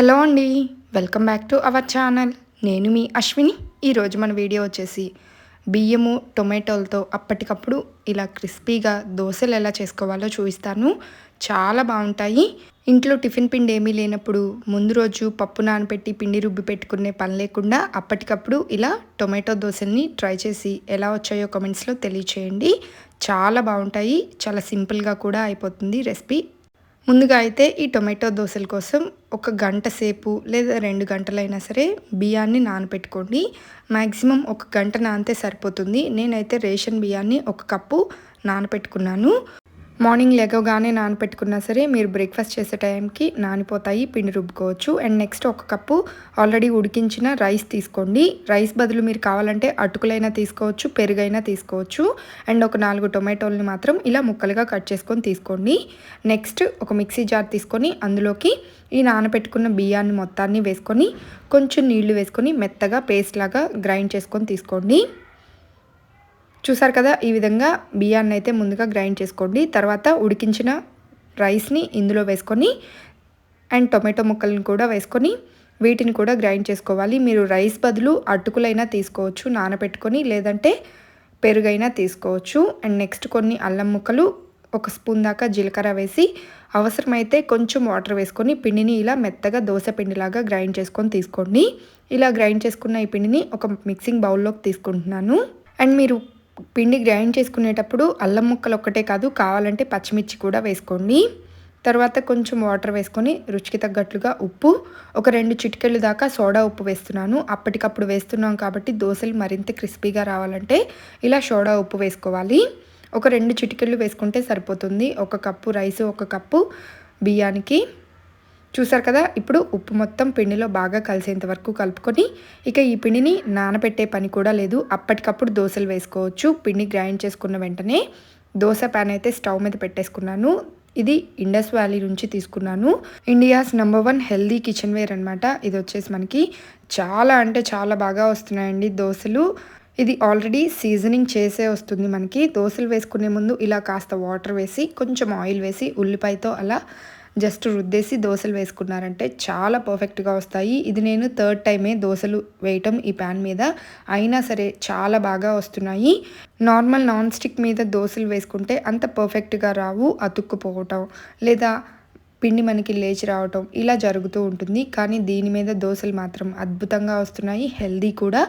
Hello అండి welcome back to our channel. నేను మీ అశ్విని. ఈరోజు మన వీడియో వచ్చేసి బియ్యము టొమాటోలతో అప్పటికప్పుడు ఇలా క్రిస్పీగా దోశలు ఎలా చేసుకోవాలో చూపిస్తాను. చాలా బాగుంటాయి. ఇంట్లో టిఫిన్ పిండి ఏమీ లేనప్పుడు ముందు రోజు పప్పు నానబెట్టి పిండి రుబ్బి పెట్టుకునే పని లేకుండా అప్పటికప్పుడు ఇలా టొమాటో దోశల్ని ట్రై చేసి ఎలా వచ్చాయో కమెంట్స్లో తెలియచేయండి. చాలా బాగుంటాయి. చాలా సింపుల్గా కూడా అయిపోతుంది రెసిపీ. ముందుగా అయితే ఈ టొమాటో దోశల కోసం ఒక గంట సేపు లేదా రెండు గంటలైనా సరే బియ్యాన్ని నానపెట్టుకోండి. మ్యాక్సిమం ఒక గంట నానితే సరిపోతుంది. నేనైతే రేషన్ బియ్యాన్ని ఒక కప్పు నానబెట్టుకున్నాను మార్నింగ్ లెగవగానే నానపెట్టుకున్నా సరే మీరు బ్రేక్ఫాస్ట్ చేసే టైంకి నానిపోతాయి పిండి రుబ్బుకోవచ్చు. అండ్ నెక్స్ట్ ఒక కప్పు ఆల్రెడీ ఉడికించిన రైస్ తీసుకోండి. రైస్ బదులు మీరు కావాలంటే అటుకులైనా తీసుకోవచ్చు పెరుగైనా తీసుకోవచ్చు. అండ్ ఒక నాలుగు టొమాటోల్ని మాత్రం ఇలా ముక్కలుగా కట్ చేసుకొని తీసుకోండి. నెక్స్ట్ ఒక మిక్సీ జార్ తీసుకొని అందులోకి ఈ నానబెట్టుకున్న బియ్యాన్ని మొత్తాన్ని వేసుకొని కొంచెం నీళ్ళు వేసుకొని మెత్తగా పేస్ట్ లాగా గ్రైండ్ చేసుకొని తీసుకోండి. చూసారు కదా ఈ విధంగా బియ్యాన్ని అయితే ముందుగా గ్రైండ్ చేసుకోండి. తర్వాత ఉడికించిన రైస్ని ఇందులో వేసుకొని అండ్ టొమాటో ముక్కలను కూడా వేసుకొని వీటిని కూడా గ్రైండ్ చేసుకోవాలి. మీరు రైస్ బదులు అటుకులైనా తీసుకోవచ్చు నానబెట్టుకొని లేదంటే పెరుగైనా తీసుకోవచ్చు. అండ్ నెక్స్ట్ కొన్ని అల్లం ముక్కలు ఒక స్పూన్ దాకా జీలకర్ర వేసి అవసరమైతే కొంచెం వాటర్ వేసుకొని పిండిని ఇలా మెత్తగా దోశ పిండిలాగా గ్రైండ్ చేసుకొని తీసుకోండి. ఇలా గ్రైండ్ చేసుకున్న ఈ పిండిని ఒక మిక్సింగ్ బౌల్లోకి తీసుకుంటున్నాను. అండ్ మీరు పిండి గ్రైండ్ చేసుకునేటప్పుడు అల్లం ముక్కలు ఒక్కటే కాదు కావాలంటే పచ్చిమిర్చి కూడా వేసుకోండి. తర్వాత కొంచెం వాటర్ వేసుకొని రుచికి తగ్గట్లుగా ఉప్పు ఒక రెండు చిటికెళ్ళు దాకా సోడా ఉప్పు వేస్తున్నాను. అప్పటికప్పుడు వేస్తున్నాం కాబట్టి దోశలు మరింత క్రిస్పీగా రావాలంటే ఇలా సోడా ఉప్పు వేసుకోవాలి. ఒక రెండు చిటికెళ్ళు వేసుకుంటే సరిపోతుంది. ఒక కప్పు రైస్ ఒక కప్పు బియ్యానికి. చూసారు కదా? ఇప్పుడు ఉప్పు మొత్తం పిండిలో బాగా కలిసేంత వరకు కలుపుకొని ఇక ఈ పిండిని నానబెట్టే పని కూడా లేదు. అప్పటికప్పుడు దోశలు వేసుకోవచ్చు. పిండి గ్రైండ్ చేసుకున్న వెంటనే దోశ ప్యాన్ అయితే స్టవ్ మీద పెట్టేసుకున్నాను. ఇది ఇండస్ వ్యాలీ నుంచి తీసుకున్నాను. India's number one healthy kitchenware అనమాట ఇది వచ్చేసి మనకి చాలా అంటే చాలా బాగా వస్తున్నాయండి దోశలు. ఇది ఆల్రెడీ సీజనింగ్ చేసే వస్తుంది మనకి. దోశలు వేసుకునే ముందు ఇలా కాస్త వాటర్ వేసి కొంచెం ఆయిల్ వేసి ఉల్లిపాయతో అలా జస్ట్ రుద్దేసి దోశలు వేసుకున్నారంటే చాలా పర్ఫెక్ట్గా వస్తాయి. ఇది నేను థర్డ్ టైమే దోశలు వేయటం ఈ ప్యాన్ మీద. అయినా సరే చాలా బాగా వస్తున్నాయి. నార్మల్ నాన్ స్టిక్ మీద దోశలు వేసుకుంటే అంత పర్ఫెక్ట్గా రావు అతుక్కుపోవటం. లేదా పిండి మనకి లేచి రావటం ఇలా జరుగుతూ ఉంటుంది. కానీ దీని మీద దోశలు మాత్రం అద్భుతంగా వస్తున్నాయి. హెల్దీ కూడా.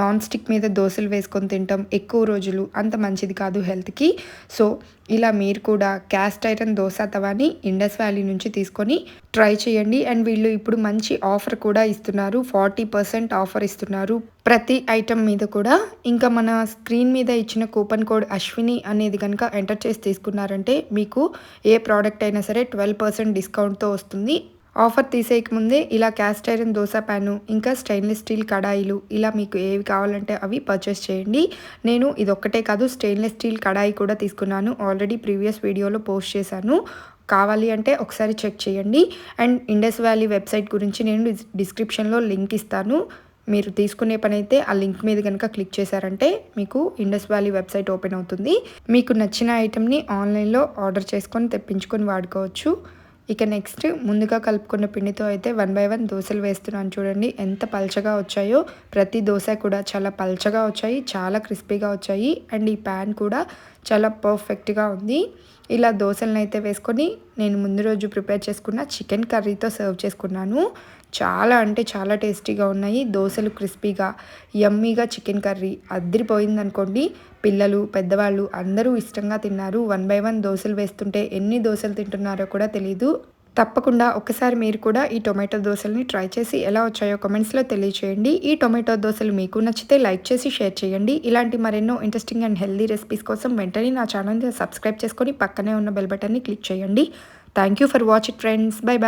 నాన్ స్టిక్ మీద దోశలు వేసుకొని తింటాం ఎక్కువ రోజులు. అంత మంచిది కాదు హెల్త్కి. సో ఇలా మీరు కూడా క్యాస్ట్ ఐరన్ దోశ తవాని ఇండస్ వ్యాలీ నుంచి తీసుకొని ట్రై చేయండి. అండ్ వీళ్ళు ఇప్పుడు మంచి ఆఫర్ కూడా ఇస్తున్నారు. ఫార్టీ పర్సెంట్ ఆఫర్ ఇస్తున్నారు. ప్రతి ఐటమ్ మీద కూడా ఇంకా మన స్క్రీన్ మీద ఇచ్చిన కూపన్ కోడ్ అశ్విని అనేది కనుక ఎంటర్ చేసి తీసుకున్నారంటే మీకు ఏ ప్రోడక్ట్ అయినా సరే ట్వెల్వ్ పర్సెంట్ డిస్కౌంట్తో వస్తుంది. ఆఫర్ తీసేయక ముందే ఇలా క్యాస్ట్ ఐరన్ దోశ ప్యాను ఇంకా స్టెయిన్లెస్ స్టీల్ కడాయిలు ఇలా మీకు ఏవి కావాలంటే అవి పర్చేస్ చేయండి. నేను ఇది ఒక్కటే కాదు స్టెయిన్లెస్ స్టీల్ కడాయి కూడా తీసుకున్నాను. ఆల్రెడీ ప్రీవియస్ వీడియోలో పోస్ట్ చేశాను. కావాలి అంటే ఒకసారి చెక్ చేయండి. అండ్ ఇండస్ వ్యాలీ వెబ్సైట్ గురించి నేను డిస్క్రిప్షన్లో లింక్ ఇస్తాను. మీరు తీసుకునే పని అయితే ఆ లింక్ మీద కనుక క్లిక్ చేశారంటే మీకు ఇండస్ వ్యాలీ వెబ్సైట్ ఓపెన్ అవుతుంది. మీకు నచ్చిన ఐటెంని ఆన్లైన్లో ఆర్డర్ చేసుకొని తెప్పించుకొని వాడుకోవచ్చు. ఇక నెక్స్ట్ ముందుగా కలుపుకున్న పిండితో అయితే వన్ బై వన్ దోశలు వేస్తున్నాను చూడండి. ఎంత పల్చగా వచ్చాయో. ప్రతి దోశ కూడా చాలా పల్చగా వచ్చాయి. చాలా క్రిస్పీగా వచ్చాయి. అండ్ ఈ ప్యాన్ కూడా చాలా పర్ఫెక్ట్గా ఉంది. ఇలా దోశలను అయితే వేసుకొని నేను ముందు రోజు ప్రిపేర్ చేసుకున్న చికెన్ కర్రీతో సర్వ్ చేసుకున్నాను. చాలా అంటే చాలా టేస్టీగా ఉన్నాయి. దోశలు క్రిస్పీగా యమ్మీగా చికెన్ కర్రీ అద్దరిపోయింది అనుకోండి పిల్లలు పెద్దవాళ్ళు అందరూ ఇష్టంగా తిన్నారు. వన్ బై వన్ దోశలు వేస్తుంటే ఎన్ని దోశలు తింటున్నారో కూడా తెలీదు. తప్పకుండా ఒకసారి మీరు కూడా ఈ టొమాటో దోశల్ని ట్రై చేసి ఎలా వచ్చాయో కమెంట్స్లో తెలియచేయండి. ఈ టొమాటో దోశలు మీకు నచ్చితే లైక్ చేసి షేర్ చేయండి. ఇలాంటి మరెన్నో ఇంట్రెస్టింగ్ అండ్ హెల్దీ రెసిపీస్ కోసం వెంటనే నా ఛానల్ని సబ్స్క్రైబ్ చేసుకొని పక్కనే ఉన్న బెల్ బటన్ని క్లిక్ చేయండి. Thank you for watch it friends. Bye bye.